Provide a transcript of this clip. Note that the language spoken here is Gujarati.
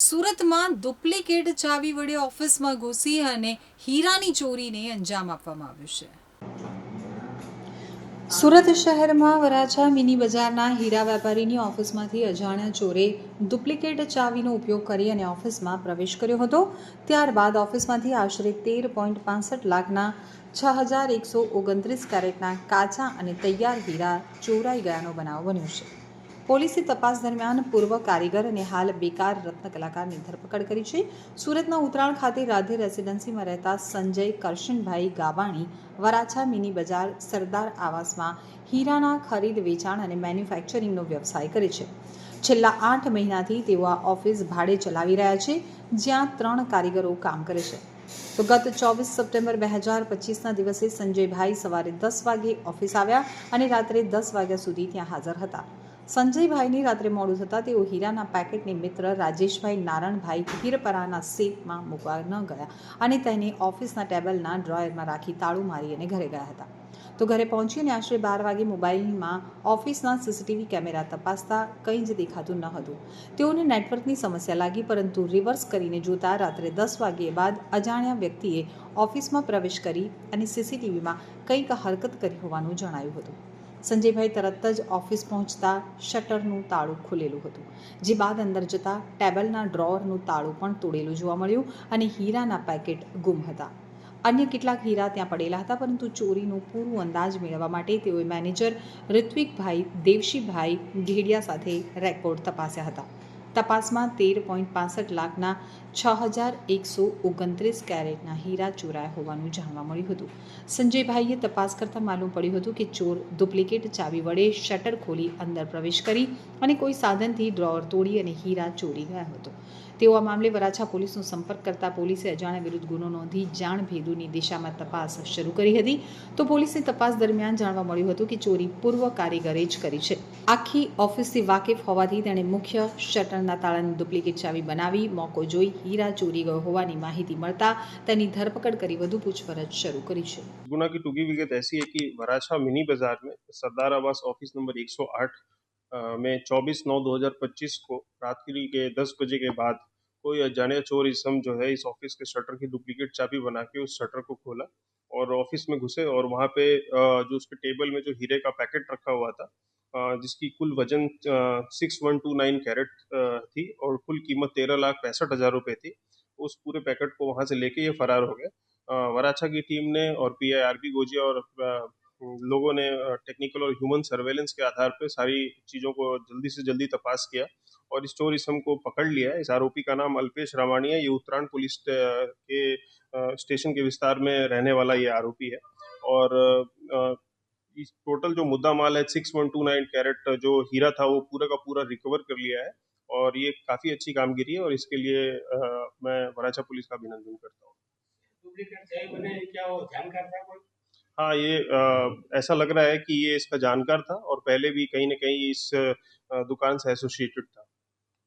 સુરતમાં ડુપ્લિકેટ ચાવી વડે ઓફિસમાં ઘૂસી અને હીરાની ચોરીને અંજામ આપવામાં આવ્યું છે. સુરત શહેરમાં વરાછા મિની બજારના હીરા વેપારીની ઓફિસમાંથી અજાણ્યા ચોરે ડુપ્લિકેટ ચાવીનો ઉપયોગ કરી અને ઓફિસમાં પ્રવેશ કર્યો હતો. ત્યારબાદ ઓફિસમાંથી આશરે તેર પોઈન્ટ પાસઠ લાખના છ હજાર એકસો ઓગણત્રીસ કેરેટના કાચા અને તૈયાર હીરા ચોરાઈ ગયાનો બનાવ બન્યો છે. પોલીસે તપાસ દરમિયાન પૂર્વ કારીગર અને હાલ બેકાર રત્ન કલાકારની ધરપકડ કરી છે. સુરતના ઉત્તરાયણ ખાતે રાધે રેસિડેન્સીમાં રહેતા સંજય કરશનભાઈ ગાવાણી વરાછા મિની બજાર સરદાર આવાસમાં હીરાના ખરીદ, વેચાણ અને મેન્યુફેક્ચરિંગનો વ્યવસાય કરે છે. છેલ્લા આઠ મહિનાથી તેઓ આ ઓફિસ ભાડે ચલાવી રહ્યા છે, જ્યાં ત્રણ કારીગરો કામ કરે છે. તો ગત ચોવીસ સપ્ટેમ્બર બે હજાર પચીસના દિવસે સંજયભાઈ સવારે દસ વાગે ઓફિસ આવ્યા અને રાત્રે દસ વાગ્યા સુધી ત્યાં હાજર હતા. સંજયભાઈની રાત્રે મોડું થતાં તેઓ હીરાના પેકેટને મિત્ર રાજેશભાઈ નારણભાઈ હીરપરાના સેફમાં મૂકવા ન ગયા અને તેને ઓફિસના ટેબલના ડ્રોયરમાં રાખી તાળું મારી અને ઘરે ગયા હતા. તો ઘરે પહોંચી અને આશરે બાર વાગે મોબાઈલમાં ઓફિસના સીસીટીવી કેમેરા તપાસતા કંઈ જ દેખાતું ન હતું. તેઓને નેટવર્કની સમસ્યા લાગી, પરંતુ રિવર્સ કરીને જોતા રાત્રે દસ વાગ્યે બાદ અજાણ્યા વ્યક્તિએ ઓફિસમાં પ્રવેશ કરી અને સીસીટીવીમાં કંઈક હરકત કરી હોવાનું જણાયું હતું. સંજયભાઈ તરત જ ઓફિસ પહોંચતા શટરનું તાળું ખુલેલું હતું, જે બાદ અંદર જતા ટેબલના ડ્રોવરનું તાળું પણ તોડેલું જોવા મળ્યું અને હીરાના પેકેટ ગુમ હતા. અન્ય કેટલાક હીરા ત્યાં પડેલા હતા, પરંતુ ચોરીનું પૂરું અંદાજ મેળવવા માટે તેઓએ મેનેજર ઋત્વિકભાઈ, દેવશીભાઈ ઘેડિયા સાથે રેકોર્ડ તપાસ્યા હતા. તપાસમાં તેર પોઈન્ટ પાસઠ લાખના છ હજાર એકસો ઓગણત્રીસ કેરેટના હીરા ચોરાયા હોવાનું જાણવા મળ્યું હતું. સંજયભાઈએ તપાસ કરતાં માલુમ પડ્યું હતું કે ચોર ડુપ્લિકેટ ચાવી વડે શટર ખોલી અંદર પ્રવેશ કરી અને કોઈ સાધનથી ડ્રોવર તોડી અને હીરા ચોરી ગયા હતો. તેઓ આ મામલે વરાછા પોલીસનો સંપર્ક કરતા પોલીસે અજાણ્યા વિરુદ્ધ ગુનો નોંધી જાણ ભેદુની દિશામાં તપાસ શરૂ કરી હતી તો પોલીસની તપાસ દરમિયાન જાણવા મળ્યું હતું કે ચોરી પૂર્વ કારીગરે જ કરી છે આખી ઓફિસથી વાકેફ હોવાથી તેણે મુખ્ય શટરના તાળાની ડુપ્લિકેટ ચાવી બનાવી મોકો જોઈ હીરા ચોરી ગયો હોવાની માહિતી મળતા તેની ધરપકડ કરી વધુ પૂછપરછ શરૂ કરી છે गुना की टूकी विगत ऐसी है कि वराछा मिनी बाजार में सरदार आवास ऑफिस नंबर 108 अ, में 24 नौ 2025 को रात्रि के 10 बजे के बाद कोई अजाने चोर इसम जो है, इस ऑफ़िस के शटर की डुप्लीकेट चाबी बना के उस शटर को खोला और ऑफ़िस में घुसे और वहाँ पे जो उसके टेबल में जो हीरे का पैकेट रखा हुआ था जिसकी कुल वज़न six one two nine carat थी और कुल कीमत तेरह लाख पैंसठ हज़ार रुपये थी, उस पूरे पैकेट को वहाँ से लेके ये फरार हो गए। वराछा की टीम ने और P I R B Gojiya और लोगों ने टेक्निकल और ह्यूमन सर्वेलेंस के आधार पर सारी चीज़ों को जल्दी से जल्दी तपास किया और इस चोर इसम को पकड़ लिया। इस आरोपी का नाम अल्पेश रामाणी है ये उत्तरायण पुलिस के स्टेशन के विस्तार में रहने वाला ये आरोपी है। और इस टोटल जो मुद्दा माल है six one two nine carat जो हीरा था, वो पूरा का पूरा रिकवर कर लिया है और ये काफ़ी अच्छी कामगिरी है और इसके लिए मैं वराछा पुलिस का अभिनंदन करता हूँ। डुप्लीकेट चाय बने क्या वो जानकार था कोई हाँ ये अ, ऐसा लग रहा है कि ये इसका जानकार था और पहले भी कहीं ना कहीं इस अ, दुकान से एसोसिएटेड था